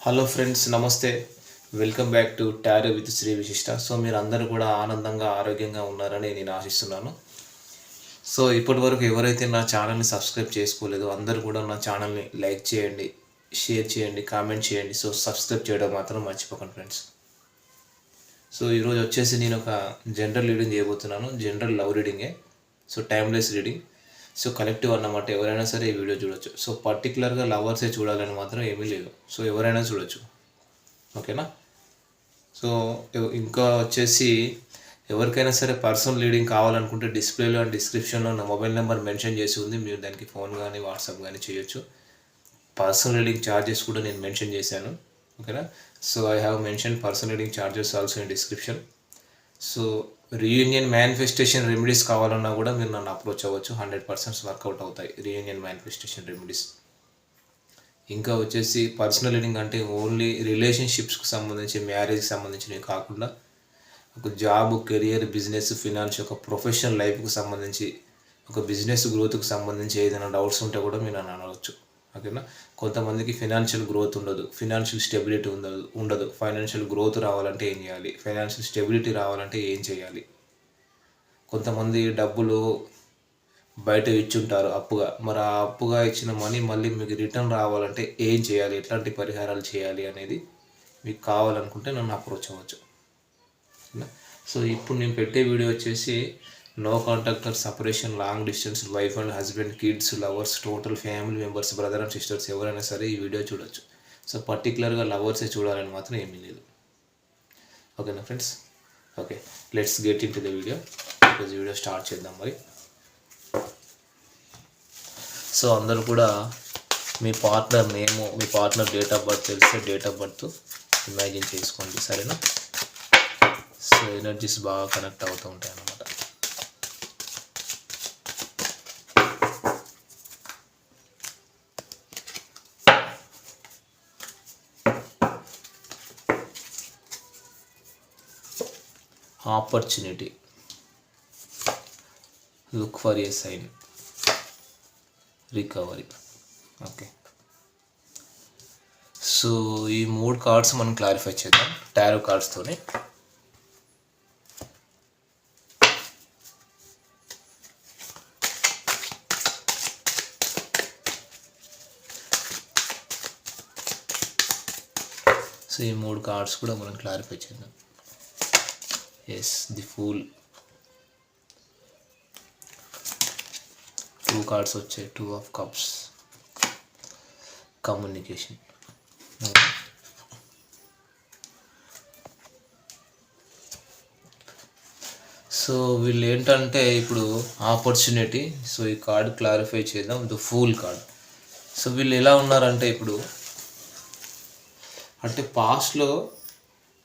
Hello friends నమస్తే. Welcome back to tarot with Sri Vishishta so మీరు అందరూ కూడా ఆనందంగా ఆరోగ్యంగా ఉన్నారని నేను ఆశిస్తున్నాను. సో ఇప్పటి వరకు ఎవరైతే నా ఛానల్ని సబ్స్క్రైబ్ చేసుకోలేదో అందరూ కూడా నా ఛానల్ని లైక్ చేయండి షేర్ చేయండి కామెంట్ చేయండి. సో సబ్స్క్రైబ్ చేయడం మాత్రం మర్చిపోకండి ఫ్రెండ్స్ సో ఈరోజు వచ్చేసి నేను ఒక జనరల్ రీడింగ్ చేయబోతున్నాను. General love రీడింగే so timeless reading so collective అన్నమాట ఎవరైనా సరే ఈ వీడియో చూడొచ్చు. సో పర్టికులర్గా లవర్సే చూడాలని మాత్రం ఏమీ లేదు. సో ఎవరైనా చూడొచ్చు. ఓకేనా? సో ఇంకా వచ్చేసి ఎవరికైనా సరే పర్సనల్ లీడింగ్ కావాలనుకుంటే డిస్ప్లేలో అండ్ డిస్క్రిప్షన్లో నా మొబైల్ నెంబర్ మెన్షన్ చేసి ఉంది. మీరు దానికి ఫోన్ కానీ వాట్సాప్ కానీ చేయొచ్చు. పర్సనల్ రీడింగ్ ఛార్జెస్ కూడా నేను మెన్షన్ చేశాను. ఓకేనా? So I have mention personal reading charges also in description so reunion manifestation remedies కావాలన్నా కూడా మీరు నన్ను అప్రోచ్ అవ్వచ్చు. హండ్రెడ్ పర్సెంట్స్ వర్కౌట్ అవుతాయి. రీయూనియన్ మేనిఫెస్టేషన్ రెమెడీస్ ఇంకా వచ్చేసి పర్సనల్ రీడింగ్ అంటే ఓన్లీ రిలేషన్షిప్స్కి సంబంధించి మ్యారేజ్కి సంబంధించినవి కాకుండా ఒక జాబ్ కెరియర్ బిజినెస్ ఫినాన్స్ ఒక ప్రొఫెషనల్ లైఫ్కి సంబంధించి ఒక బిజినెస్ గ్రోత్కి సంబంధించి ఏదైనా డౌట్స్ ఉంటే కూడా మీరు నన్ను అనవచ్చు ఓకేనా? కొంతమందికి ఫినాన్షియల్ గ్రోత్ ఉండదు. ఫినాన్షియల్ స్టెబిలిటీ ఉండదు. ఉండదు. ఫైనాన్షియల్ గ్రోత్ రావాలంటే ఏం చేయాలి? ఫైనాన్షియల్ స్టెబిలిటీ రావాలంటే ఏం చేయాలి? కొంతమంది డబ్బులు బయట ఇచ్చుంటారు అప్పుగా. మరి ఆ అప్పుగా ఇచ్చిన మనీ మళ్ళీ మీకు రిటర్న్ రావాలంటే ఏం చేయాలి? ఎట్లాంటి పరిహారాలు చేయాలి అనేది మీకు కావాలనుకుంటే నన్ను అప్రోచ్ అవ్వచ్చు. సో ఇప్పుడు నేను పెట్టే వీడియో వచ్చేసి no contact or separation long distance wife and husband kids lovers total family members brother and sisters ఎవరైనా సరే ఈ వీడియో చూడొచ్చు. సో పర్టికులర్గా లవర్సే చూడాలని మాత్రం ఏమీ లేదు. ఓకేనా friends okay let's get into the video ఈరోజు వీడియో స్టార్ట్ చేద్దాం మరి. సో అందరూ కూడా మీ పార్ట్నర్ నేము మీ పార్ట్నర్ డేట్ ఆఫ్ బర్త్ తెలిస్తే డేట్ ఆఫ్ బర్త్ ఇమాజిన్ చేసుకోండి. సరేనా? సో ఎనర్జీస్ బాగా కనెక్ట్ అవుతూ ఉంటాయి అన్నమాట opportunity look for a sign recovery okay so ఈ మూడు కార్డ్స్ మనం క్లారిఫై చేద్దాం. టారో కార్డ్స్తోనే సో ఈ మూడు కార్డ్స్ కూడా మనం క్లారిఫై చేద్దాం. Yes the fool. Two cards వచ్చాయి two of cups. Communication. So వీళ్ళు ఏంటంటే ఇప్పుడు ఆపర్చునిటీ సో ఈ కార్డ్ క్లారిఫై చేద్దాం ద ఫూల్ కార్డ్. సో వీళ్ళు ఎలా ఉన్నారంటే ఇప్పుడు అంటే పాస్ట్లో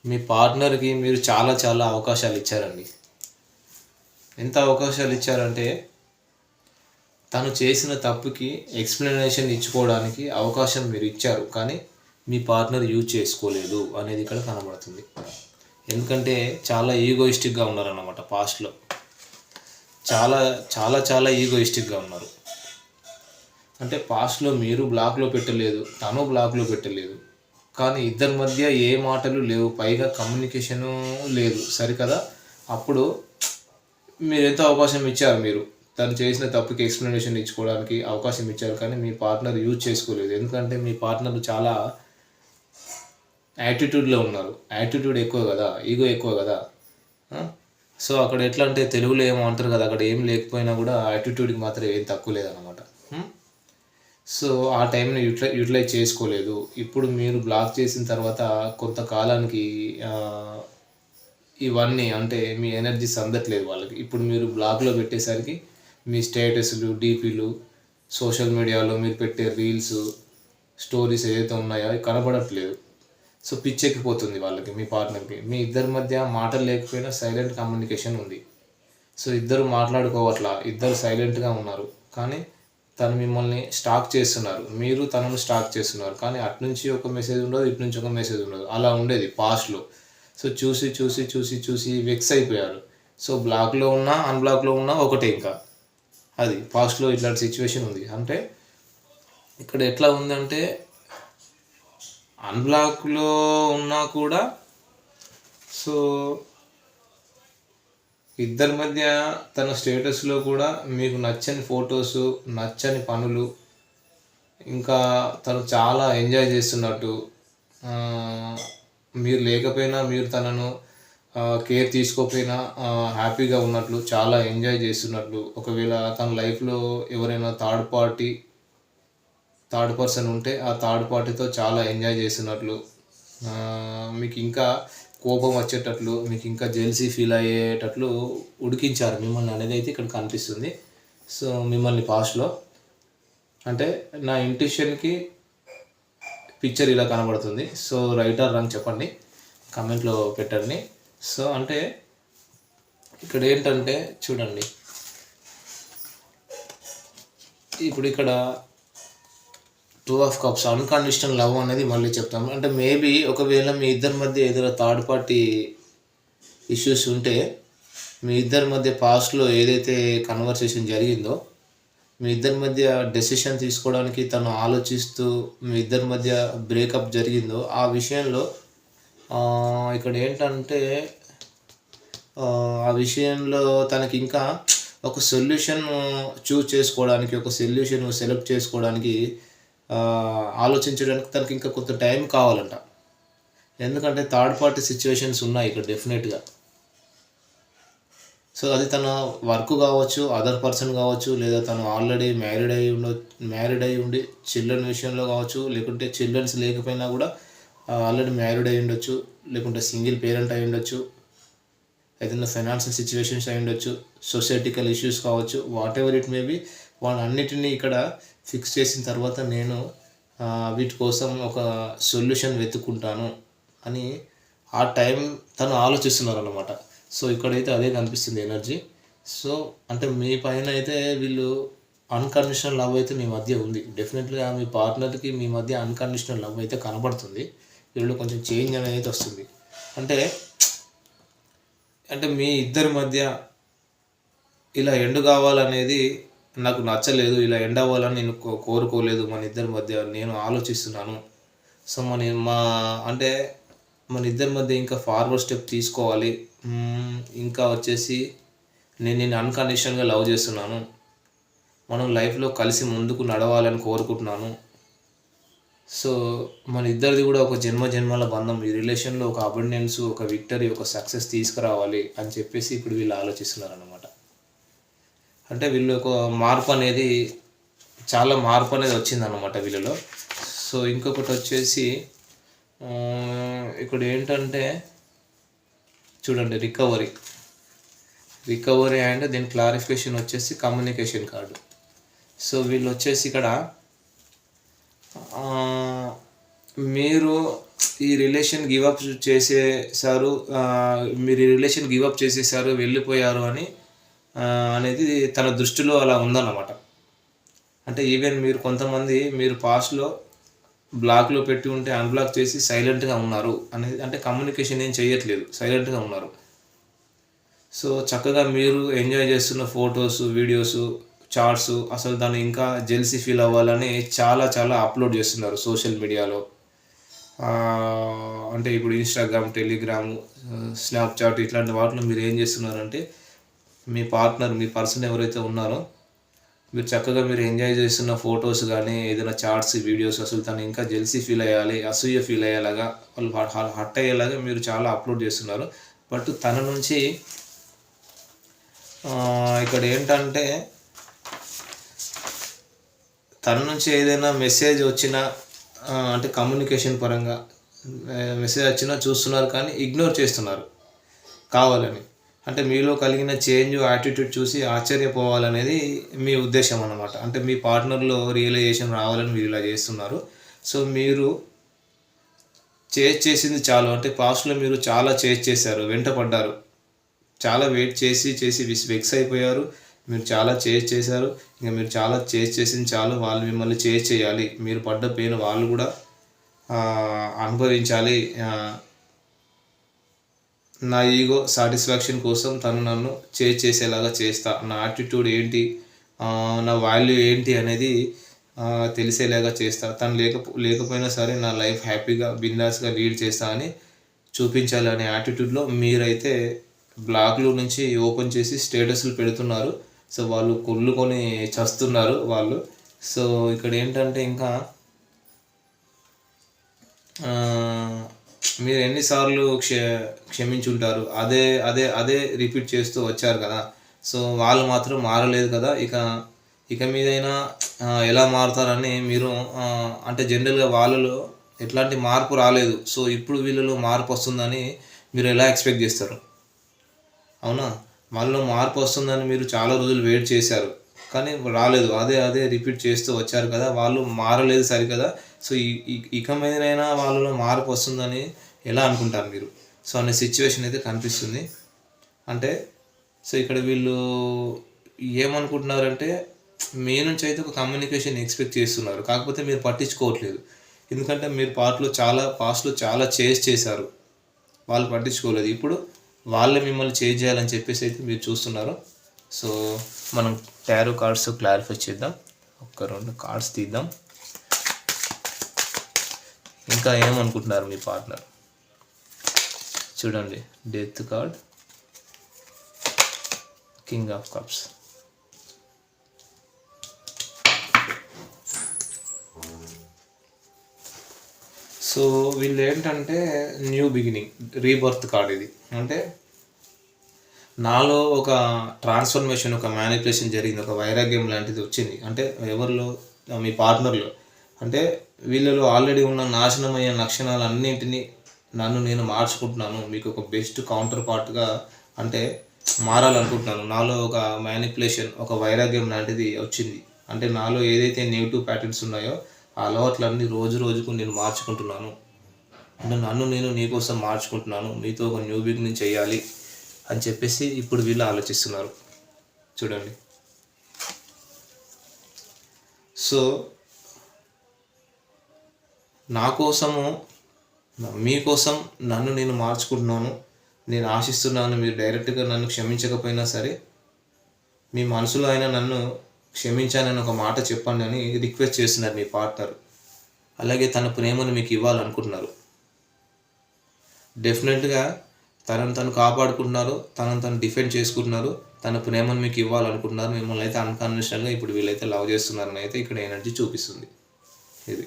మీ పార్ట్నర్కి మీరు చాలా చాలా అవకాశాలు ఇచ్చారండి. ఎంత అవకాశాలు ఇచ్చారంటే తను చేసిన తప్పుకి ఎక్స్ప్లెనేషన్ ఇచ్చుకోవడానికి అవకాశం మీరు ఇచ్చారు కానీ మీ పార్ట్నర్ యూజ్ చేసుకోలేదు అనేది ఇక్కడ కనబడుతుంది. ఎందుకంటే చాలా ఈగోయిస్టిక్గా ఉన్నారన్నమాట పాస్ట్లో. చాలా చాలా చాలా ఈగోయిస్టిక్గా ఉన్నారు. అంటే పాస్ట్లో మీరు బ్లాక్లో పెట్టలేదు తను బ్లాక్లో పెట్టలేదు. కానీ ఇద్దరి మధ్య ఏ మాటలు లేవు. పైగా కమ్యూనికేషను లేదు. సరికదా? అప్పుడు మీరు ఎంతో అవకాశం ఇచ్చారు మీరు. తను చేసిన తప్పుకి ఎక్స్ప్లెనేషన్ ఇచ్చుకోవడానికి అవకాశం ఇచ్చారు కానీ మీ పార్ట్నర్ యూజ్ చేసుకోలేదు. ఎందుకంటే మీ పార్ట్నర్ చాలా యాటిట్యూడ్లో ఉన్నారు. యాటిట్యూడ్ ఎక్కువ కదా? ఈగో ఎక్కువ కదా? సో అక్కడ ఎట్లా అంటే తెలుగులో ఏమో అంటారు కదా అక్కడ ఏం లేకపోయినా కూడా యాటిట్యూడ్కి మాత్రం ఏం తక్కువ లేదన్నమాట. సో ఆ టైంని యూటిలై యూటిలైజ్ చేసుకోలేదు. ఇప్పుడు మీరు బ్లాక్ చేసిన తర్వాత కొంతకాలానికి ఇవన్నీ అంటే మీ ఎనర్జీస్ అందట్లేదు వాళ్ళకి. ఇప్పుడు మీరు బ్లాక్లో పెట్టేసరికి మీ స్టేటస్లు డీపీలు సోషల్ మీడియాలో మీరు పెట్టే రీల్స్ స్టోరీస్ ఏదైతే ఉన్నాయో అవి కనబడట్లేదు. సో పిచ్చెక్కిపోతుంది వాళ్ళకి మీ పార్ట్నర్కి. మీ ఇద్దరి మధ్య మాటలు లేకపోయినా సైలెంట్ కమ్యూనికేషన్ ఉంది. సో ఇద్దరు మాట్లాడుకోవట్లా ఇద్దరు సైలెంట్గా ఉన్నారు. కానీ తను మిమ్మల్ని స్టాక్ చేస్తున్నారు. మీరు తనను స్టాక్ చేస్తున్నారు. కానీ అటు నుంచి ఒక మెసేజ్ ఉండదు ఇటు నుంచి ఒక మెసేజ్ ఉండదు. అలా ఉండేది పాస్ట్లో సో చూసి చూసి చూసి చూసి వెక్స్ అయిపోయారు. సో బ్లాక్లో ఉన్నా అన్బ్లాక్లో ఉన్నా ఒకటే ఇంకా. అది పాస్ట్లో ఇట్లాంటి సిచ్యువేషన్ ఉంది. అంటే ఇక్కడ ఎట్లా ఉందంటే అన్బ్లాక్లో ఉన్నా కూడా సో ఇద్దరి మధ్య తన స్టేటస్లో కూడా మీకు నచ్చని ఫొటోస్ నచ్చని పనులు ఇంకా తను చాలా ఎంజాయ్ చేస్తున్నట్టు మీరు లేకపోయినా మీరు తనను కేర్ తీసుకోకపోయినా హ్యాపీగా ఉన్నట్లు చాలా ఎంజాయ్ చేస్తున్నట్లు ఒకవేళ తన లైఫ్లో ఎవరైనా థర్డ్ పార్టీ థర్డ్ పర్సన్ ఉంటే ఆ థర్డ్ పార్టీతో చాలా ఎంజాయ్ చేస్తున్నట్లు మీకు ఇంకా కోపం వచ్చేటట్లు మీకు ఇంకా జెల్సీ ఫీల్ అయ్యేటట్లు ఉడికించారు మిమ్మల్ని అనేది అయితే ఇక్కడ కనిపిస్తుంది. సో మిమ్మల్ని పాస్ట్లో అంటే నా ఇంటిషన్కి పిక్చర్ ఇలా కనబడుతుంది. సో రైటర్ రంగ్ చెప్పండి. కమెంట్లో పెట్టండి. సో అంటే ఇక్కడ ఏంటంటే చూడండి. ఇప్పుడు ఇక్కడ two of cups unconditional love అనేది మళ్ళీ చెప్తాము. అంటే మేబీ ఒకవేళ మీ ఇద్దరి మధ్య ఏదైనా థర్డ్ పార్టీ ఇష్యూస్ ఉంటే మీ ఇద్దరి మధ్య పాస్ట్లో ఏదైతే కన్వర్సేషన్ జరిగిందో మీ ఇద్దరి మధ్య డెసిషన్ తీసుకోవడానికి తను ఆలోచిస్తూ మీ ఇద్దరి మధ్య బ్రేకప్ జరిగిందో ఆ విషయంలో ఇక్కడ ఏంటంటే ఆ, విషయంలో తనకి ఇంకా ఒక సొల్యూషన్ చూస్ చేసుకోవడానికి ఒక సొల్యూషన్ సెలెక్ట్ చేసుకోవడానికి ఆలోచించడానికి తనకి ఇంకా కొంత టైం కావాలంట. ఎందుకంటే థర్డ్ పార్టీ సిచ్యువేషన్స్ ఉన్నాయి ఇక్కడ డెఫినెట్గా సో అది తన వర్క్ కావచ్చు అదర్ పర్సన్ కావచ్చు లేదా తను ఆల్రెడీ మ్యారీడ్ అయి ఉండ మ్యారీడ్ అయి ఉండి చిల్డ్రన్ విషయంలో కావచ్చు లేకుంటే చిల్డ్రన్స్ లేకపోయినా కూడా ఆల్రెడీ మ్యారీడ్ అయి ఉండొచ్చు లేకుంటే సింగిల్ పేరెంట్ అయి ఉండొచ్చు ఏదైనా ఫైనాన్షియల్ సిచ్యువేషన్స్ అయి ఉండొచ్చు సొసైటికల్ ఇష్యూస్ కావచ్చు whatever it may be వాళ్ళన్నిటినీ ఇక్కడ ఫిక్స్ చేసిన తర్వాత నేను వీటి కోసం ఒక సొల్యూషన్ వెతుక్కుంటాను అని ఆ టైం తను ఆలోచిస్తున్నారు అనమాట సో ఇక్కడైతే అదే కనిపిస్తుంది ఎనర్జీ సో అంటే మీ పైన అయితే వీళ్ళు అన్కండిషనల్ లవ్ అయితే మీ మధ్య ఉంది. డెఫినెట్గా మీ పార్ట్నర్కి మీ మధ్య అన్కండిషనల్ లవ్ అయితే కనబడుతుంది. వీళ్ళు కొంచెం చేంజ్ అనేది వస్తుంది. అంటే అంటే మీ ఇద్దరి మధ్య ఇలా ఎండు కావాలనేది నాకు నచ్చలేదు ఇలా ఎండ్ అవ్వాలని నేను కోరుకోలేదు మన ఇద్దరి మధ్య. నేను ఆలోచిస్తున్నాను. సో మన మా అంటే మన ఇద్దరి మధ్య ఇంకా ఫార్వర్డ్ స్టెప్ తీసుకోవాలి. ఇంకా వచ్చేసి నేను నేను అన్కండిషనల్గా లవ్ చేస్తున్నాను. మనం లైఫ్లో కలిసి ముందుకు నడవాలని కోరుకుంటున్నాను. సో మన ఇద్దరిది కూడా ఒక జన్మ జన్మల బంధం ఈ రిలేషన్లో ఒక అబండెన్స్ ఒక విక్టరీ ఒక సక్సెస్ తీసుకురావాలి అని చెప్పేసి ఇప్పుడు వీళ్ళు ఆలోచిస్తున్నారు అనమాట అంటే వీళ్ళు ఒక మార్పు అనేది చాలా మార్పు అనేది వచ్చిందన్నమాట వీళ్ళలో. సో ఇంకొకటి వచ్చేసి ఇక్కడ ఏంటంటే చూడండి రికవరీ. రికవరీ అండ్ దీని క్లారిఫికేషన్ వచ్చేసి కమ్యూనికేషన్ కార్డు. సో వీళ్ళు వచ్చేసి ఇక్కడ మీరు ఈ రిలేషన్ గివప్ చేసేసారు మీరు ఈ రిలేషన్ గివప్ చేసేసారు వెళ్ళిపోయారు అని అనేది తన దృష్టిలో అలా ఉందన్నమాట. అంటే ఈవెన్ మీరు కొంతమంది మీరు పాస్ట్లో బ్లాక్లో పెట్టి ఉంటే అన్బ్లాక్ చేసి సైలెంట్గా ఉన్నారు అనేది అంటే కమ్యూనికేషన్ ఏం చేయట్లేదు సైలెంట్గా ఉన్నారు. సో చక్కగా మీరు ఎంజాయ్ చేస్తున్న ఫొటోస్ వీడియోస్ చార్ట్స్ అసలు దాన్ని ఇంకా జెల్సీ ఫీల్ అవ్వాలని చాలా చాలా అప్లోడ్ చేస్తున్నారు సోషల్ మీడియాలో అంటే ఇప్పుడు ఇన్స్టాగ్రామ్ టెలిగ్రామ్ స్నాప్చాట్ ఇట్లాంటి వాటిలో మీరు ఏం చేస్తున్నారంటే మీ పార్ట్నర్ మీ పర్సన్ ఎవరైతే ఉన్నారో మీరు చక్కగా మీరు ఎంజాయ్ చేస్తున్న ఫొటోస్ కానీ ఏదైనా చార్ట్స్ వీడియోస్ అసలు తను ఇంకా జెల్సీ ఫీల్ అయ్యాలి అసూయ ఫీల్ అయ్యేలాగా వాళ్ళు హట్ అయ్యేలాగా మీరు చాలా అప్లోడ్ చేస్తున్నారు. బట్ తన నుంచి ఇక్కడ ఏంటంటే తన నుంచి ఏదైనా మెసేజ్ వచ్చినా అంటే కమ్యూనికేషన్ పరంగా మెసేజ్ వచ్చినా చూస్తున్నారు కానీ ఇగ్నోర్ చేస్తున్నారు. కావాలని. అంటే మీలో కలిగిన చేంజ్ యాటిట్యూడ్ చూసి ఆశ్చర్యపోవాలనేది మీ ఉద్దేశం అనమాట అంటే మీ పార్ట్నర్లో రియలైజేషన్ రావాలని మీరు ఇలా చేస్తున్నారు. సో మీరు చేజ్ చేసింది చాలు. అంటే పాస్ట్లో మీరు చాలా చేజ్ చేశారు వెంటపడ్డారు చాలా వెయిట్ చేసి చేసి విస్ వెక్స్ అయిపోయారు. మీరు చాలా చేజ్ చేశారు. ఇంకా మీరు చాలా చేజ్ చేసింది చాలు. వాళ్ళు మిమ్మల్ని చేజ్ చేయాలి. మీరు పడ్డ పెయిన్ వాళ్ళు కూడా అనుభవించాలి. నా ఈగో సాటిస్ఫాక్షన్ కోసం తను నన్ను చేజ్ చేసేలాగా చేస్తా. నా యాటిట్యూడ్ ఏంటి? నా వాల్యూ ఏంటి అనేది తెలిసేలాగా చేస్తా. తను లేక లేకపోయినా సరే నా లైఫ్ హ్యాపీగా బిందాస్గా లీడ్ చేస్తా అని చూపించాలి అనే యాటిట్యూడ్లో మీరైతే బ్లాగ్లు నుంచి ఓపెన్ చేసి స్టేటస్లు పెడుతున్నారు. సో వాళ్ళు కొల్లుకొని చస్తున్నారు వాళ్ళు. సో ఇక్కడ ఏంటంటే ఇంకా మీరు ఎన్నిసార్లు క్ష క్షమించుంటారు? అదే అదే అదే రిపీట్ చేస్తూ వచ్చారు కదా. సో వాళ్ళు మాత్రం మారలేదు కదా. ఇక ఇక మీదైనా ఎలా మారుతారని మీరు అంటే జనరల్గా వాళ్ళలో ఎట్లాంటి మార్పు రాలేదు. సో ఇప్పుడు వీళ్ళలో మార్పు వస్తుందని మీరు ఎలా ఎక్స్పెక్ట్ చేస్తారు? అవునా? వాళ్ళలో మార్పు వస్తుందని మీరు చాలా రోజులు వెయిట్ చేశారు. కానీ రాలేదు. అదే అదే రిపీట్ చేస్తూ వచ్చారు కదా. వాళ్ళు మారలేదు సరికదా? సో ఇక మీదనైనా వాళ్ళలో మార్పు వస్తుందని ఎలా అనుకుంటారు మీరు? సో అనే సిచ్యువేషన్ అయితే కనిపిస్తుంది. అంటే సో ఇక్కడ వీళ్ళు ఏమనుకుంటున్నారంటే మీ నుంచి అయితే ఒక కమ్యూనికేషన్ ఎక్స్పెక్ట్ చేస్తున్నారు. కాకపోతే మీరు పట్టించుకోవట్లేదు. ఎందుకంటే మీరు పాటలో చాలా పాస్ట్లో చాలా చేజ్ చేశారు. వాళ్ళు పట్టించుకోలేదు. ఇప్పుడు వాళ్ళే మిమ్మల్ని చేంజ్ చేయాలని చెప్పేసి అయితే మీరు చూస్తున్నారు. సో మనం టారో కార్డ్స్ క్లారిఫై చేద్దాం. ఒక రెండు కార్డ్స్ తీద్దాం. ఇంకా ఏమనుకుంటున్నారు మీ పార్ట్నర్ చూడండి. Death card king of cups so వీళ్ళు ఏంటంటే న్యూ బిగినింగ్ రీబర్త్ కార్డ్ ఇది. అంటే నాలో ఒక ట్రాన్స్ఫర్మేషన్ ఒక మ్యానిపులేషన్ జరిగింది ఒక వైరాగ్యం లాంటిది వచ్చింది. అంటే ఎవరిలో మీ పార్ట్నర్లో అంటే వీళ్ళలో ఆల్రెడీ ఉన్న నాశనమయ్యే లక్షణాలన్నింటినీ నన్ను నేను మార్చుకుంటున్నాను మీకు ఒక బెస్ట్ కౌంటర్ పార్ట్గా అంటే మారాలనుకుంటున్నాను. నాలో ఒక మ్యానిపులేషన్ ఒక వైరాగ్యం లాంటిది వచ్చింది. అంటే నాలో ఏదైతే నెగిటివ్ ప్యాటర్న్స్ ఉన్నాయో ఆ అలవాట్లన్నీ రోజు రోజుకు నేను మార్చుకుంటున్నాను. అంటే నన్ను నేను నీకోసం మార్చుకుంటున్నాను మీతో ఒక న్యూ బిగినింగ్ చేయాలి అని చెప్పేసి ఇప్పుడు వీళ్ళు ఆలోచిస్తున్నారు. చూడండి. సో నా కోసము మీకోసం నన్ను నేను మార్చుకుంటున్నాను. నేను ఆశిస్తున్నాను మీరు డైరెక్ట్గా నన్ను క్షమించకపోయినా సరే మీ మనసులో అయినా నన్ను క్షమించానని ఒక మాట చెప్పండి అని రిక్వెస్ట్ చేస్తున్నారు మీ పార్ట్నర్. అలాగే తన ప్రేమను మీకు ఇవ్వాలనుకుంటున్నారు. డెఫినెట్గా తనను తను కాపాడుకుంటున్నారు తనను తను డిఫెండ్ చేసుకుంటున్నారు తన ప్రేమను మీకు ఇవ్వాలనుకుంటున్నారు. మిమ్మల్ని అయితే అన్కండిషనల్గా ఇప్పుడు వీళ్ళైతే లవ్ చేస్తున్నారని అయితే ఇక్కడ ఎనర్జీ చూపిస్తుంది. ఇది.